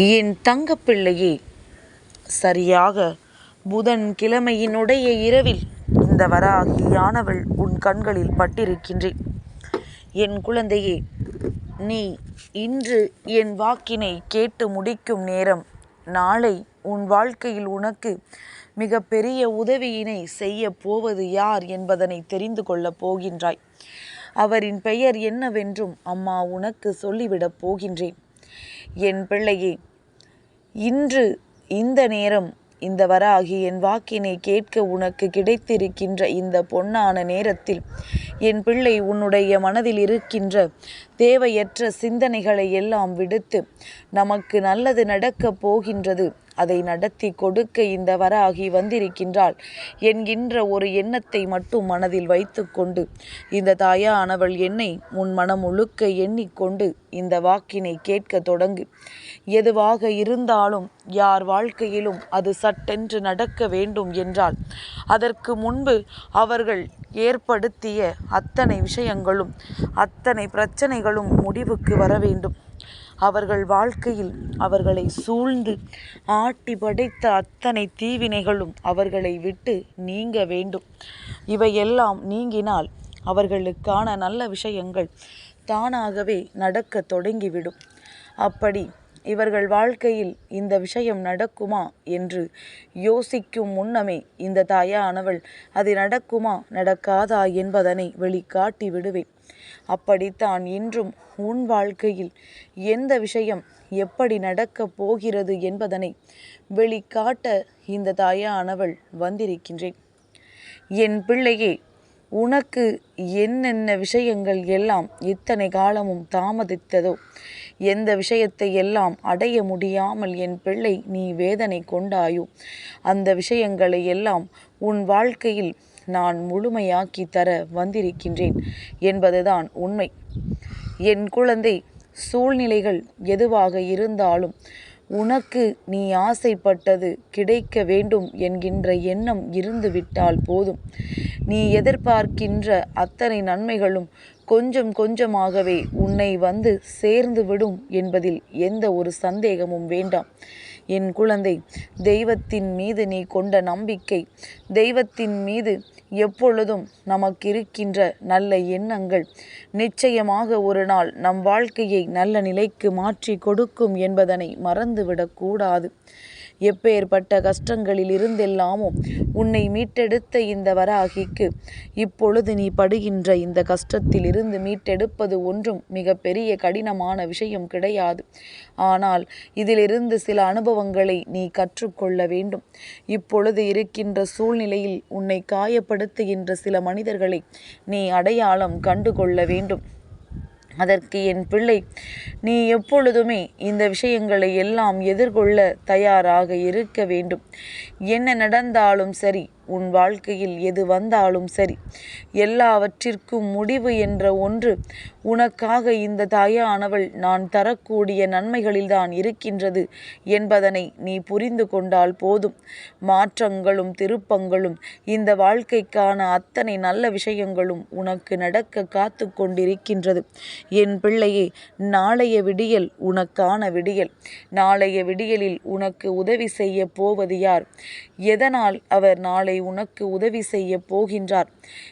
என் தங்கப்பிள்ளையே சரியாக புதன் கிழமையினுடைய இரவில் இந்த வராகியானவள் உன் கண்களில் பட்டிருக்கின்றேன். என் குழந்தையே நீ இன்று என் வாக்கினை கேட்டு முடிக்கும் நேரம் நாளை உன் வாழ்க்கையில் உனக்கு மிக பெரிய உதவியினை செய்ய போவது யார் என்பதனை தெரிந்து கொள்ளப் போகின்றாய். அவரின் பெயர் என்னவென்றும் அம்மா உனக்கு சொல்லிவிடப் போகின்றேன். என் பிள்ளையே இன்று இந்த நேரம் இந்த வராகி என் வாக்கினை கேட்க உனக்கு கிடைத்திருக்கின்ற இந்த பொன்னான நேரத்தில் என் பிள்ளை உன்னுடைய மனதில் இருக்கின்ற தேவையற்ற சிந்தனைகளை எல்லாம் விடுத்து நமக்கு நல்லது நடக்கப் போகின்றது. அதை நடத்தி கொடுக்க இந்த வராகி வந்திருக்கின்றாள் என்கின்ற ஒரு எண்ணத்தை மட்டும் மனதில் வைத்துக்கொண்டு இந்த தாயானவள் என்னை உன் மனம் முழுக்க எண்ணிக்கொண்டு இந்த வாக்கினை கேட்க தொடங்கு. எதுவாக இருந்தாலும் யார் வாழ்க்கையிலும் அது சட்டென்று நடக்க வேண்டும் என்றால் அதற்கு முன்பு அவர்கள் ஏற்படுத்திய அத்தனை விஷயங்களும் அத்தனை பிரச்சனைகளும் முடிவுக்கு வர வேண்டும். அவர்கள் வாழ்க்கையில் அவர்களை சூழ்ந்து ஆட்டி படைத்த அத்தனை தீவினைகளும் அவர்களை விட்டு நீங்க வேண்டும். இவையெல்லாம் நீங்கினால் அவர்களுக்கான நல்ல விஷயங்கள் தானாகவே நடக்க தொடங்கிவிடும். அப்படி இவர்கள் வாழ்க்கையில் இந்த விஷயம் நடக்குமா என்று யோசிக்கும் முன்னமே இந்த தாயானவள் அது நடக்குமா நடக்காதா என்பதனை வெளிக்காட்டி விடுவேன். அப்படித்தான் இன்றும் உன் வாழ்க்கையில் எந்த விஷயம் எப்படி நடக்கப் போகிறது என்பதனை வெளிக்காட்ட இந்த தாயானவள் வந்திருக்கின்றேன். என் பிள்ளையே உனக்கு என்னென்ன விஷயங்கள் எல்லாம் இத்தனை காலமும் தாமதித்ததோ எந்த விஷயத்தை எல்லாம் அடைய முடியாமல் என் பிள்ளை நீ வேதனை கொண்டாயோ அந்த விஷயங்களை எல்லாம் உன் வாழ்க்கையில் நான் முழுமையாக்கி தர வந்திருக்கின்றேன் என்பதுதான் உண்மை. என் குழந்தை சூழ்நிலைகள் எதுவாக இருந்தாலும் உனக்கு நீ ஆசைப்பட்டது கிடைக்க வேண்டும் என்கின்ற எண்ணம் இருந்துவிட்டால் போதும். நீ எதிர்பார்க்கின்ற அத்தனை நன்மைகளும் கொஞ்சம் கொஞ்சமாகவே உன்னை வந்து சேர்ந்து விடும் என்பதில் எந்த ஒரு சந்தேகமும் வேண்டாம். என் குழந்தை தெய்வத்தின் மீது நீ கொண்ட நம்பிக்கை தெய்வத்தின் மீது எப்பொழுதும் நமக்கிருக்கின்ற நல்ல எண்ணங்கள் நிச்சயமாக ஒரு நாள் நம் வாழ்க்கையை நல்ல நிலைக்கு மாற்றி கொடுக்கும் என்பதனை மறந்துவிடக்கூடாது. எப்பேற்பட்ட கஷ்டங்களில் இருந்தெல்லாமோ உன்னை மீட்டெடுத்த இந்த வராகிக்கு இப்பொழுது நீ படுகின்ற இந்த கஷ்டத்தில் இருந்து மீட்டெடுப்பது ஒன்றும் மிக பெரிய கடினமான விஷயம் கிடையாது. ஆனால் இதிலிருந்து சில அனுபவங்களை நீ கற்றுக்கொள்ள வேண்டும். இப்பொழுது இருக்கின்ற சூழ்நிலையில் உன்னை காயப்படுத்துகின்ற சில மனிதர்களை நீ அடையாளம் கண்டுகொள்ள வேண்டும். அதற்கு என் பிள்ளை நீ எப்பொழுதுமே இந்த விஷயங்களை எல்லாம் எதிர்கொள்ள தயாராக இருக்க வேண்டும். என்ன நடந்தாலும் சரி உன் வாழ்க்கையில் எது வந்தாலும் சரி எல்லாவற்றிற்கும் முடிவு என்ற ஒன்று உனக்காக இந்த தாயானவள் நான் தரக்கூடிய நன்மைகளில்தான் இருக்கின்றது என்பதனை நீ புரிந்து கொண்டால் போதும். மாற்றங்களும் திருப்பங்களும் இந்த வாழ்க்கைக்கான அத்தனை நல்ல விஷயங்களும் உனக்கு நடக்க காத்து கொண்டிருக்கின்றது. என் பிள்ளையே நாளைய விடியல் உனக்கான விடியல். நாளைய விடியலில் உனக்கு உதவி செய்ய போவது யார்? எதனால் அவர் நாளை உனக்கு உதவி செய்ய போகின்றார்.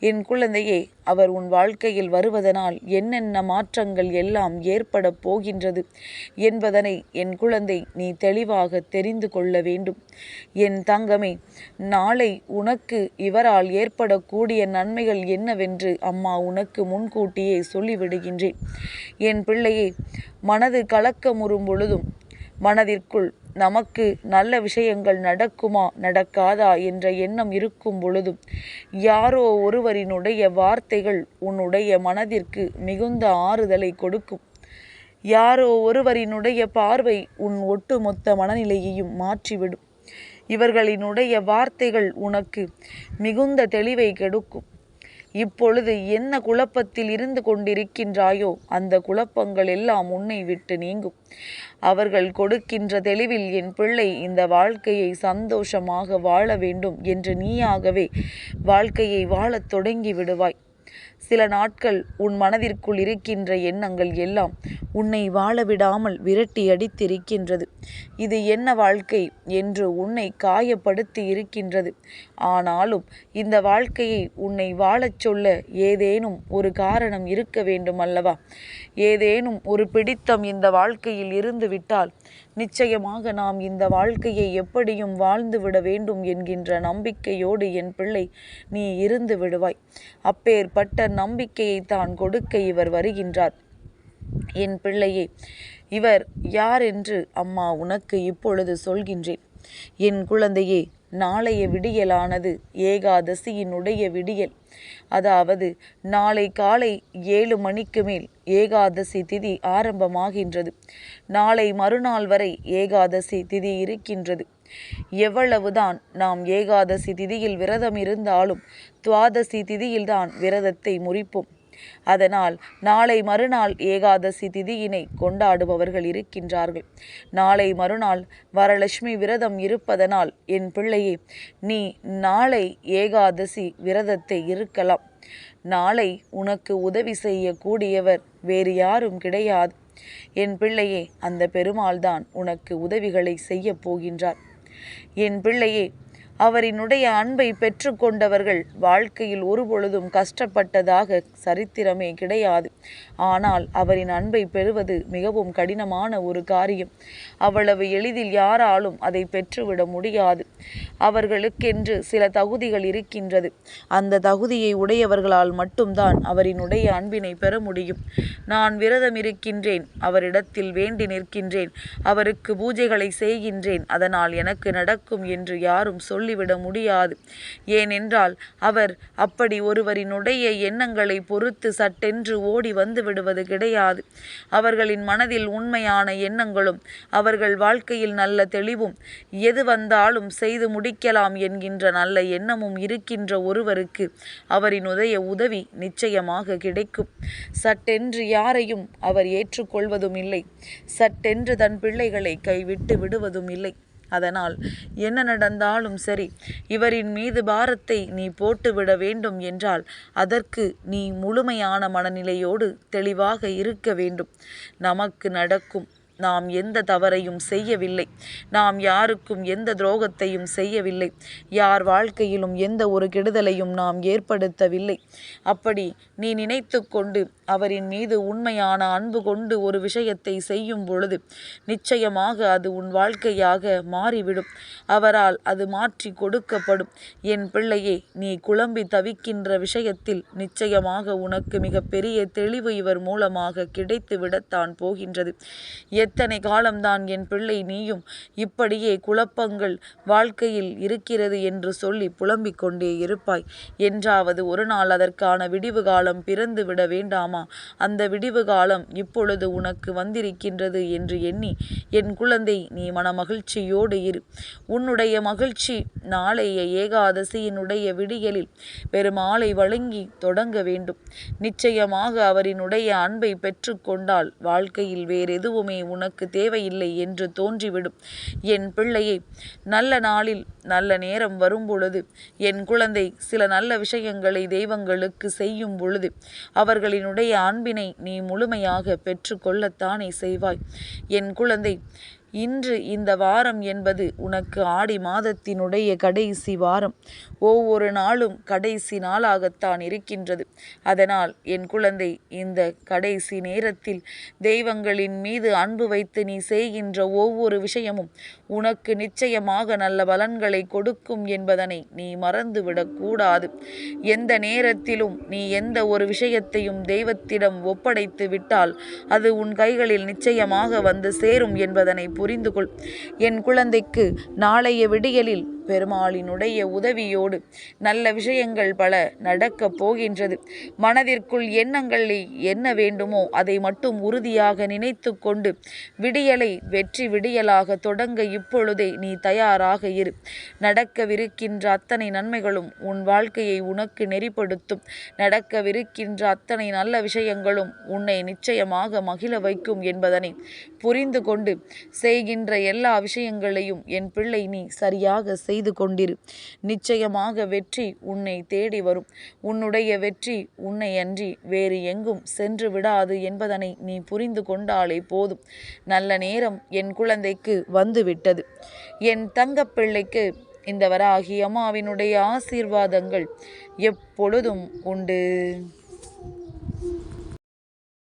என் குழந்தையே அவர் உன் வாழ்க்கையில் வருவதனால் என்னென்ன மாற்றங்கள் எல்லாம் ஏற்பட போகின்றது என்பதனை என் குழந்தை நீ தெளிவாக தெரிந்து கொள்ள வேண்டும். என் தங்கமே நாளை உனக்கு இவரால் ஏற்படக்கூடிய நன்மைகள் என்னவென்று அம்மா உனக்கு முன்கூட்டியே சொல்லிவிடுகின்றேன். என் பிள்ளையே மனது கலக்கமுறும் பொழுதும் மனதிற்குள் நமக்கு நல்ல விஷயங்கள் நடக்குமா நடக்காதா என்ற எண்ணம் இருக்கும் பொழுதும் யாரோ ஒருவரினுடைய வார்த்தைகள் உன்னுடைய மனதிற்கு மிகுந்த ஆறுதலை கொடுக்கும். யாரோ ஒருவரினுடைய பார்வை உன் ஒட்டுமொத்த மனநிலையையும் மாற்றிவிடும். இவர்களினுடைய வார்த்தைகள் உனக்கு மிகுந்த தெளிவை கெடுக்கும். இப்பொழுது என்ன குழப்பத்தில் இருந்து கொண்டிருக்கின்றாயோ அந்த குழப்பங்கள் எல்லாம் உன்னை விட்டு நீங்கும். அவர்கள் கொடுக்கின்ற தெளிவில் என் பிள்ளை இந்த வாழ்க்கையை சந்தோஷமாக வாழ வேண்டும் என்று நீயாகவே வாழ்க்கையை வாழத் தொடங்கி விடுவாய். சில நாட்கள் உன் மனதிற்குள் இருக்கின்ற எண்ணங்கள் எல்லாம் உன்னை வாழ விடாமல் விரட்டி அடித்திருக்கின்றது. இது என்ன வாழ்க்கை என்று உன்னை காயப்படுத்தி இருக்கின்றது. ஆனாலும் இந்த வாழ்க்கையை உன்னை வாழச் சொல்ல ஏதேனும் ஒரு காரணம் இருக்க வேண்டும் அல்லவா? ஏதேனும் ஒரு பிடித்தம் இந்த வாழ்க்கையில் இருந்து விட்டால் நிச்சயமாக நாம் இந்த வாழ்க்கையை எப்படியும் வாழ்ந்து விட வேண்டும் என்கின்ற நம்பிக்கையோடு என் பிள்ளை நீ இருந்து விடுவாய். அப்படிப்பட்ட நம்பிக்கையை தான் கொடுக்க இவர் வருகின்றார். என் பிள்ளையே இவர் யார் என்று அம்மா உனக்கு இப்பொழுது சொல்கின்றேன். என் குழந்தையே நாளைய விடியலானது ஏகாதசியினுடைய விடியல். அதாவது நாளை காலை ஏழு மணிக்கு மேல் ஏகாதசி திதி ஆரம்பமாகின்றது. நாளை மறுநாள் வரை ஏகாதசி திதி இருக்கின்றது. எவ்வளவுதான் நாம் ஏகாதசி திதியில் விரதம் இருந்தாலும் துவாதசி திதியில்தான் விரதத்தை முறிப்போம். அதனால் நாளை மறுநாள் ஏகாதசி திதியினை கொண்டாடுபவர்கள் இருக்கின்றார்கள். நாளை மறுநாள் வரலட்சுமி விரதம் இருப்பதனால் என் பிள்ளையே நீ நாளை ஏகாதசி விரதத்தை இருக்கலாம். நாளை உனக்கு உதவி செய்யக்கூடியவர் வேறு யாரும் கிடையாது. என் பிள்ளையே அந்த பெருமாள்தான் உனக்கு உதவிகளை செய்யப் போகின்றார். என் பிள்ளையே அவரினுடைய அன்பை பெற்றுக்கொண்டவர்கள் வாழ்க்கையில் ஒருபொழுதும் கஷ்டப்பட்டதாக சரித்திரமே கிடையாது. ஆனால் அவரின் அன்பை பெறுவது மிகவும் கடினமான ஒரு காரியம். அவ்வளவு எளிதில் யாராலும் அதை பெற்றுவிட முடியாது. அவர்களுக்கென்று சில தகுதிகள் இருக்கின்றது. அந்த தகுதியை உடையவர்களால் மட்டும்தான் அவரினுடைய அன்பினை பெற முடியும். நான் விரதம் இருக்கின்றேன் அவரிடத்தில் வேண்டி நிற்கின்றேன் அவருக்கு பூஜைகளை செய்கின்றேன் அதனால் எனக்கு நடக்கும் என்று யாரும் சொல்லி சொல்லிவிட முடியாது. ஏனென்றால் அவர் அப்படி ஒருவரினுடைய எண்ணங்களை பொறுத்து சட்டென்று ஓடி வந்து விடுவது கிடையாது. அவர்களின் மனதில் உண்மையான எண்ணங்களும் அவர்கள் வாழ்க்கையில் நல்ல தெளிவும் எது வந்தாலும் செய்து முடிக்கலாம் என்கின்ற நல்ல எண்ணமும் இருக்கின்ற ஒருவருக்கு அவரின் உதய உதவி நிச்சயமாக கிடைக்கும். சட்டென்று யாரையும் அவர் ஏற்றுக்கொள்வதும் இல்லை. சட்டென்று தன் பிள்ளைகளை கைவிட்டு விடுவதும் இல்லை. அதனால் என்ன நடந்தாலும் சரி இவரின் மீது பாரத்தை நீ போட்டுவிட வேண்டும் என்றால் அதற்கு நீ முழுமையான மனநிலையோடு தெளிவாக இருக்க வேண்டும். நமக்கு நடக்கும் நாம் எந்த தவறையும் செய்யவில்லை. நாம் யாருக்கும் எந்த துரோகத்தையும் செய்யவில்லை. யார் வாழ்க்கையிலும் எந்த ஒரு கெடுதலையும் நாம் ஏற்படுத்தவில்லை. அப்படி நீ நினைத்து கொண்டு அவரின் மீது உண்மையான அன்பு கொண்டு ஒரு விஷயத்தை செய்யும் பொழுது நிச்சயமாக அது உன் வாழ்க்கையாக மாறிவிடும். அவரால் அது மாற்றி கொடுக்கப்படும். என் பிள்ளையே நீ குழம்பி தவிக்கின்ற விஷயத்தில் நிச்சயமாக உனக்கு மிகப்பெரிய தெளிவு இவர் மூலமாக கிடைத்துவிடத்தான் போகின்றது. எத்தனை காலம்தான் என் பிள்ளை நீயும்? இப்படியே குழப்பங்கள் வாழ்க்கையில் இருக்கிறது என்று சொல்லி புலம்பிக் கொண்டே இருப்பாய். என்றாவது ஒரு நாள் அதற்கான விடிவு காலம் பிறந்து விட வேண்டாமா? அந்த விடிவு காலம் இப்பொழுது உனக்கு வந்திருக்கின்றது என்று எண்ணி என் குழந்தை நீ மன மகிழ்ச்சியோடு இரு. உன்னுடைய மகிழ்ச்சி நாளைய ஏகாதசியினுடைய விடியலில் பெருமாளை வழங்கி தொடங்க வேண்டும். நிச்சயமாக அவரினுடைய அன்பை பெற்றுக்கொண்டால் வாழ்க்கையில் வேறெதுவுமே உனக்கு தேவையில்லை என்று தோன்றிவிடும். என் பிள்ளையை நல்ல நாளில் நல்ல நேரம் வரும் பொழுது என் குழந்தை சில நல்ல விஷயங்களை தெய்வங்களுக்கு செய்யும் பொழுது அவர்களினுடைய அன்பினை நீ முழுமையாக பெற்றுக்கொள்ளத்தானே செய்வாய். என் குழந்தை இன்று இந்த வாரம் என்பது உனக்கு ஆடி மாதத்தினுடைய கடைசி வாரம். ஒவ்வொரு நாளும் கடைசி நாளாகத்தான் இருக்கின்றது. அதனால் என் குழந்தை இந்த கடைசி நேரத்தில் தெய்வங்களின் மீது அன்பு வைத்து நீ செய்கின்ற ஒவ்வொரு விஷயமும் உனக்கு நிச்சயமாக நல்ல பலன்களை கொடுக்கும் என்பதனை நீ மறந்துவிடக்கூடாது எந்த நேரத்திலும் நீ எந்த ஒரு விஷயத்தையும் தெய்வத்திடம் ஒப்படைத்து விட்டால் அது உன் கைகளில் நிச்சயமாக வந்து சேரும் என்பதனை புரிந்து கொள் என் குழந்தைக்கு நாளைய விடியலில் பெருமாளினுடைய உதவியோடு நல்ல விஷயங்கள் பல நடக்கப் போகின்றது. மனதிற்குள் எண்ணங்களை என்ன வேண்டுமோ அதை மட்டும் உறுதியாக நினைத்து கொண்டு விடியலை வெற்றி விடியலாக தொடங்க இப்பொழுதே நீ தயாராக இரு. நடக்கவிருக்கின்ற அத்தனை நன்மைகளும் உன் வாழ்க்கையை உனக்கு நெறிப்படுத்தும். நடக்கவிருக்கின்ற அத்தனை நல்ல விஷயங்களும் உன்னை நிச்சயமாக மகிழ வைக்கும் என்பதனை புரிந்து கொண்டு செய்கின்ற எல்லா விஷயங்களையும் என் பிள்ளை நீ சரியாக செய் செய்து கொண்டிரு. நிச்சயமாக வெற்றி உன்னை தேடி வரும். உன்னுடைய வெற்றி உன்னை அன்றி வேறு எங்கும் சென்று விடாது என்பதனை நீ புரிந்து கொண்டாலே போதும். நல்ல நேரம் என் குழந்தைக்கு வந்துவிட்டது. என் தங்கப்பிள்ளைக்கு இந்த வராகி அம்மாவினுடைய ஆசீர்வாதங்கள் எப்பொழுதும் உண்டு.